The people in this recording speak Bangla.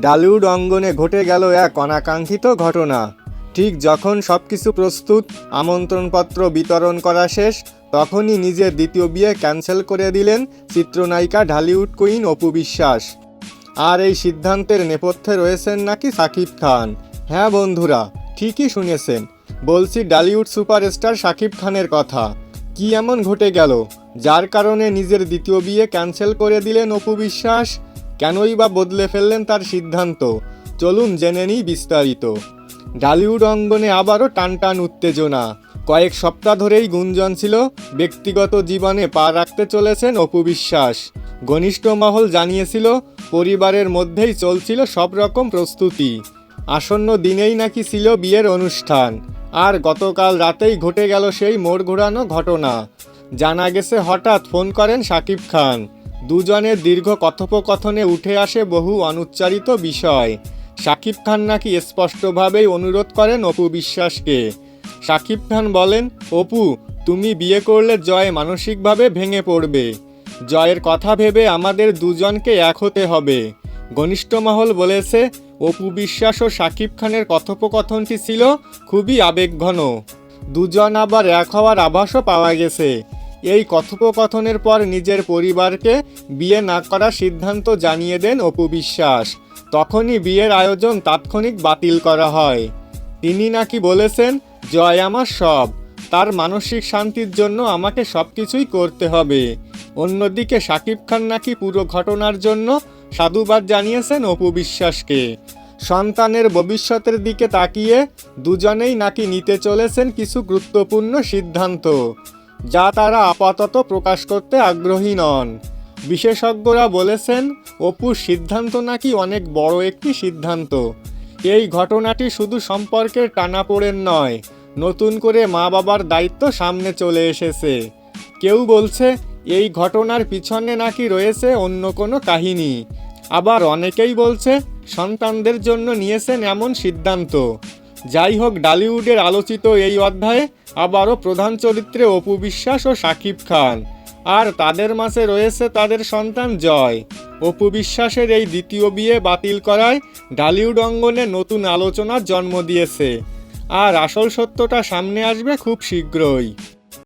ডালিউড অঙ্গনে ঘটে গেল এক অনাকাঙ্ক্ষিত ঘটনা। ঠিক যখন সব কিছু প্রস্তুত, আমন্ত্রণপত্র বিতরণ করা শেষ, তখনই নিজের দ্বিতীয় বিয়ে ক্যান্সেল করে দিলেন চিত্রনায়িকা ঢালিউড কুইন অপু বিশ্বাস। আর এই সিদ্ধান্তের নেপথ্যে রয়েছেন নাকি সাকিব খান? হ্যাঁ বন্ধুরা, ঠিকই শুনেছেন। বলছি ডালিউড সুপারস্টার সাকিব খানের কথা। কি এমন ঘটে গেল? যার কারণে নিজের দ্বিতীয় বিয়ে ক্যান্সেল করে দিলেন অপু বিশ্বাস? কেনই বা বদলে ফেললেন তার সিদ্ধান্ত? চলুন জেনে নিই বিস্তারিত। ডালিউড অঙ্গনে আবারও টানটান উত্তেজনা। কয়েক সপ্তাহ ধরেই গুঞ্জন ছিল, ব্যক্তিগত জীবনে পা রাখতে চলেছেন অপু বিশ্বাস। ঘনিষ্ঠ মহল জানিয়েছিল, পরিবারের মধ্যেই চলছিল সব রকম প্রস্তুতি। আসন্ন দিনেই নাকি ছিল বিয়ের অনুষ্ঠান। আর গতকাল রাতেই ঘটে গেল সেই মোড় ঘোরানো ঘটনা। জানা গেছে হঠাৎ ফোন করেন সাকিব খান। দুজনের দীর্ঘ কথোপকথনে উঠে আসে বহু অনুচ্চারিত বিষয়। সাকিব খান নাকি স্পষ্টভাবেই অনুরোধ করেন অপু বিশ্বাসকে। সাকিব খান বলেন, অপু, তুমি বিয়ে করলে জয় মানসিকভাবে ভেঙে পড়বে। জয়ের কথা ভেবে আমাদের দুজনকে এক হতে হবে। ঘনিষ্ঠ মহল বলেছে, অপু বিশ্বাস ও সাকিব খানের কথোপকথনটি ছিল খুবই আবেগঘন। দুজন আবার এক হওয়ার আভাসও পাওয়া গেছে। এই কথোপকথনের পর নিজের পরিবারকে বিয়ে না করার সিদ্ধান্ত জানিয়ে দেন অপু বিশ্বাস। তখনই বিয়ের আয়োজন তাৎক্ষণিক বাতিল করা হয়। তিনি নাকি বলেছেন, জয় আমার সব। তার মানসিক শান্তির জন্য আমাকে সব কিছুই করতে হবে। অন্যদিকে সাকিব খান নাকি পুরো ঘটনার জন্য সাধুবাদ জানিয়েছেন অপু বিশ্বাসকে। সন্তানের ভবিষ্যতের দিকে তাকিয়ে দুজনেই নাকি নিতে চলেছেন কিছু গুরুত্বপূর্ণ সিদ্ধান্ত। যা তারা আপাতত প্রকাশ করতে আগ্রহী নন। বিশেষজ্ঞরা বলেছেন, অপুর সিদ্ধান্ত নাকি অনেক বড় একটি সিদ্ধান্ত। এই ঘটনাটি শুধু সম্পর্কের টানাপোড়েন নয়, নতুন করে মা বাবার দায়িত্ব সামনে চলে এসেছে। কেউ বলছে, এই ঘটনার পিছনে নাকি রয়েছে অন্য কোনো কাহিনী। আবার অনেকেই বলছে, সন্তানদের জন্য নিয়েছেন এমন সিদ্ধান্ত। যাই হোক, ডালিউডের আলোচিত এই অধ্যায়ে আবারও প্রধান চরিত্রে অপু বিশ্বাস ও সাকিব খান। আর তাদের মাঝে রয়েছে তাদের সন্তান জয়। অপু বিশ্বাসের এই দ্বিতীয় বিয়ে বাতিল করায় ডালিউড অঙ্গনে নতুন আলোচনার জন্ম দিয়েছে। আর আসল সত্যটা সামনে আসবে খুব শীঘ্রই।